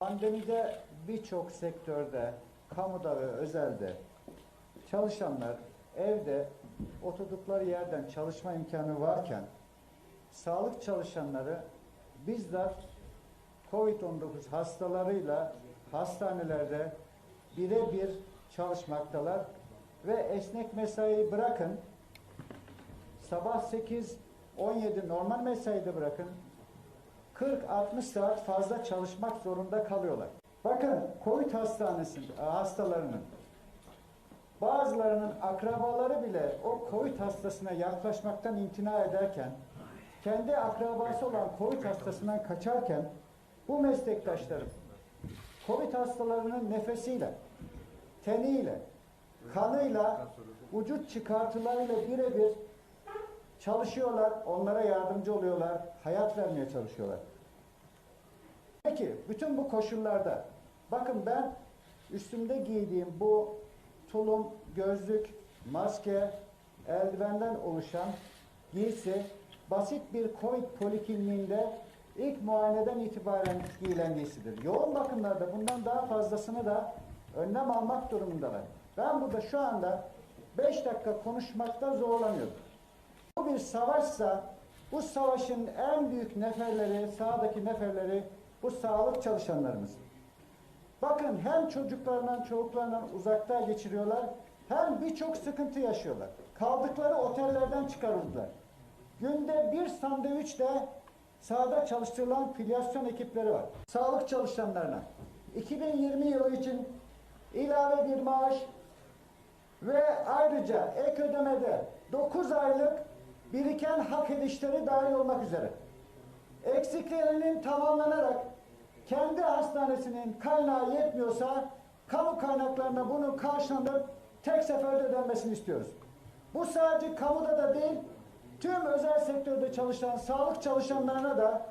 Pandemide birçok sektörde, kamuda ve özelde çalışanlar evde oturdukları yerden çalışma imkanı varken sağlık çalışanları bizzat COVID-19 hastalarıyla hastanelerde birebir çalışmaktalar. Ve esnek mesaiyi bırakın sabah 8 17 normal mesaide bırakın 40-60 saat fazla çalışmak zorunda kalıyorlar. Bakın COVID hastanesi hastalarının bazılarının akrabaları bile o COVID hastasına yaklaşmaktan imtina ederken kendi akrabası olan COVID hastasından kaçarken bu meslektaşlarım COVID hastalarının nefesiyle, teniyle, kanıyla, vücut çıkartılarıyla birebir çalışıyorlar, onlara yardımcı oluyorlar, hayat vermeye çalışıyorlar. Peki bütün bu koşullarda bakın ben üstümde giydiğim bu tulum, gözlük, maske, eldivenden oluşan giysi basit bir Covid polikliniğinde ilk muayeneden itibaren giyilen giysidir. Yoğun bakımlarda bundan daha fazlasını da önlem almak durumundalar. Ben burada şu anda 5 dakika konuşmakta zorlanıyorum. Bir savaşsa bu savaşın en büyük neferleri, sahadaki neferleri bu sağlık çalışanlarımız. Bakın hem çocuklarından, çocuklarından uzakta geçiriyorlar, hem birçok sıkıntı yaşıyorlar. Kaldıkları otellerden çıkarıldılar. Günde bir sandviçle sahada çalıştırılan filyasyon ekipleri var. Sağlık çalışanlarına 2020 yılı için ilave bir maaş ve ayrıca ek ödemede 9 aylık biriken hak edişleri dahil olmak üzere eksiklerinin tamamlanarak kendi hastanesinin kaynağı yetmiyorsa kamu kaynaklarına bunun karşılanıp tek seferde ödenmesini istiyoruz. Bu sadece kamuda da değil, tüm özel sektörde çalışan sağlık çalışanlarına da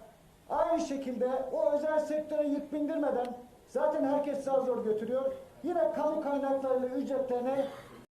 aynı şekilde o özel sektöre yük bindirmeden zaten herkes sağ zor götürüyor. Yine kamu kaynaklarıyla ücretlerine